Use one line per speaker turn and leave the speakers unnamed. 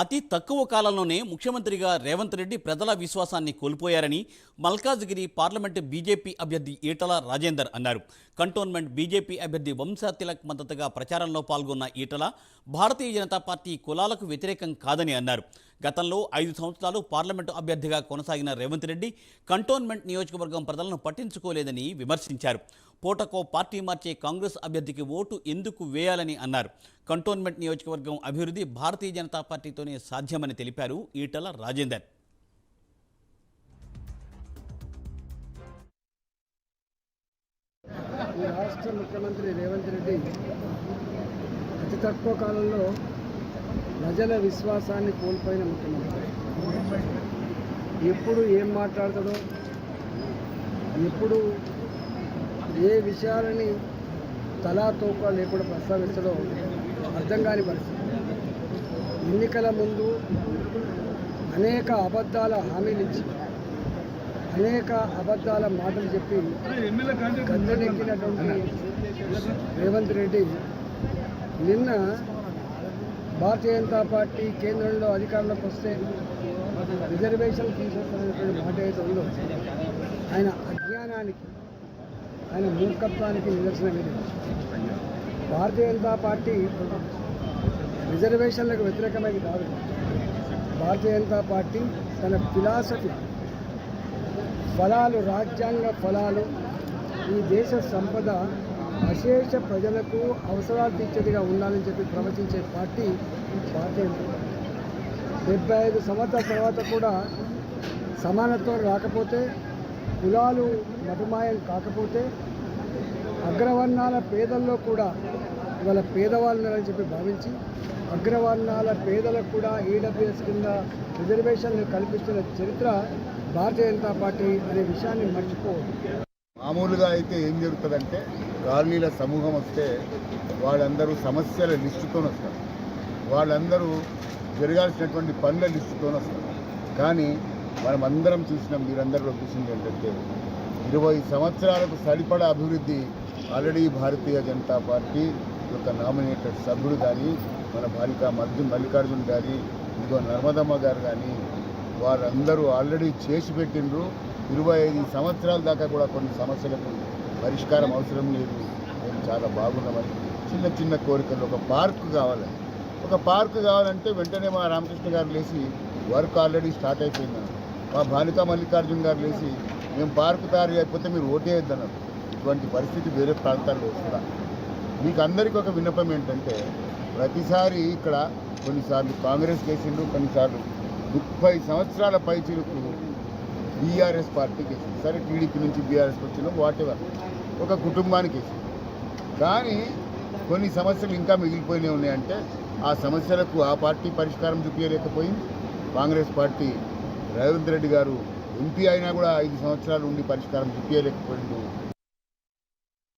అతి తక్కువ కాలంలోనే ముఖ్యమంత్రిగా రేవంత్ రెడ్డి ప్రజల విశ్వాసాన్ని కోల్పోయారని మల్కాజ్గిరి పార్లమెంటు బీజేపీ అభ్యర్థి ఈటల రాజేందర్ అన్నారు. కంటోన్మెంట్ బీజేపీ అభ్యర్థి వంశా తిలక్ మద్దతుగా ప్రచారంలో పాల్గొన్న ఈటల భారతీయ జనతా పార్టీ కులాలకు వ్యతిరేకం కాదని అన్నారు. గతంలో ఐదు సంవత్సరాలు పార్లమెంటు అభ్యర్థిగా కొనసాగిన రేవంత్ రెడ్డి కంటోన్మెంట్ నియోజకవర్గం ప్రజలను పట్టించుకోలేదని విమర్శించారు. పూటకో పార్టీ మార్చే కాంగ్రెస్ అభ్యర్థికి ఓటు ఎందుకు వేయాలని అన్నారు. కంటోన్మెంట్ నియోజకవర్గం అభివృద్ధి భారతీయ జనతా పార్టీతోనే సాధ్యమని తెలిపారు ఈటల రాజేందర్.
ఈ రాష్ట్ర ముఖ్యమంత్రి రేవంత్ రెడ్డి అతి తక్కువ కాలంలో ప్రజల విశ్వాసాన్ని కోల్పోయిన ముఖ్యమంత్రి. ఎప్పుడు ఏం మాట్లాడతాడో ఎప్పుడు ఏ విషయాలని తలా తోక లేకుండా ప్రస్తావించడో అర్థం కాని పరిస్థితి. ఎన్నికల ముందు అనేక అబద్ధాల హామీలు ఇచ్చి అనేక అబద్ధాల మాటలు చెప్పి గద్దెనెక్కినటువంటి రేవంత్ రెడ్డి నిన్న భారతీయ జనతా పార్టీ కేంద్రంలో అధికారంలోకి వస్తే రిజర్వేషన్ తీసేస్తున్నటువంటి మాట అయితే ఉందో ఆయన అజ్ఞానానికి ఆయన మూర్ఖత్వానికి నిదర్శనం ఇది. భారతీయ జనతా పార్టీ రిజర్వేషన్లకు వ్యతిరేకమైన కాదు. భారతీయ జనతా పార్టీ తన ఫిలాసఫీ ఫలాలు రాజ్యాంగ ఫలాలు ఈ దేశ సంపద అశేష ప్రజలకు అవసరాలు తీర్చేదిగా ఉండాలని చెప్పి ప్రవచించే పార్టీ భారతీయ పార్టీ. డెబ్బై ఐదు సంవత్సరాల తర్వాత కూడా సమానత్వం రాకపోతే కులాలు మటుమాయం కాకపోతే అగ్రవర్ణాల పేదల్లో కూడా ఇవాళ పేదవాళ్ళు ఉన్నారని చెప్పి భావించి అగ్రవర్ణాల పేదలకు కూడా ఈడబ్ల్యూఎస్ కింద రిజర్వేషన్లు కల్పిస్తున్న చరిత్ర భారతీయ జనతా పార్టీ అనే విషయాన్ని మర్చిపోవద్దు
మామూలుగా అయితే ఏం జరుగుతుందంటే కాలనీల సమూహం వస్తే వాళ్ళందరూ సమస్యల లిస్టుతో వస్తారు. వాళ్ళందరూ జరగాల్సినటువంటి పనుల లిస్టుతో వస్తారు. కానీ మనం అందరం చూసినాం మీరందరూ చూసింది ఏంటంటే ఇరవై సంవత్సరాలకు సరిపడా అభివృద్ధి ఆల్రెడీ భారతీయ జనతా పార్టీ యొక్క నామినేటెడ్ సభ్యుడు కానీ మన బాలిక మర్జున్ మల్లికార్జున్ కానీ ఇదిగో నర్మదమ్మ గారు కానీ వారందరూ ఆల్రెడీ చేసి పెట్టిండ్రు. ఇరవై ఐదు సంవత్సరాల దాకా కూడా కొన్ని సమస్యలకు పరిష్కారం అవసరం లేదు. మేము చాలా బాగున్నామని చిన్న చిన్న కోరికలు. ఒక పార్క్ కావాలి. ఒక పార్క్ కావాలంటే వెంటనే మా రామకృష్ణ గారు లేచి వర్క్ ఆల్రెడీ స్టార్ట్ అయిపోయింది. మా బాలిక మల్లికార్జున్ గారు లేచి మేము పార్క్ తయారు అయిపోతే మీరు ఓటేయొద్దన్నారు ఇటువంటి పరిస్థితి వేరే ప్రాంతాల్లో వస్తుందా? మీకు అందరికీ ఒక విన్నపం ఏంటంటే ప్రతిసారి ఇక్కడ కొన్నిసార్లు కాంగ్రెస్ కేసులు కొన్నిసార్లు ముప్పై సంవత్సరాల పైచిలకు బీఆర్ఎస్ పార్టీకి వేసింది సరే టీడీపీ నుంచి బీఆర్ఎస్కి వచ్చిన వాట్ ఎవర్ ఒక కుటుంబానికి వేసింది కానీ కొన్ని సమస్యలు ఇంకా మిగిలిపోయినాయి ఉన్నాయంటే ఆ సమస్యలకు ఆ పార్టీ పరిష్కారం చూపించలేకపోయింది కాంగ్రెస్ పార్టీ రేవంత్ రెడ్డి గారు ఎంపీ అయినా కూడా ఐదు సంవత్సరాలు ఉండి పరిష్కారం చూపించలేకపోయిండు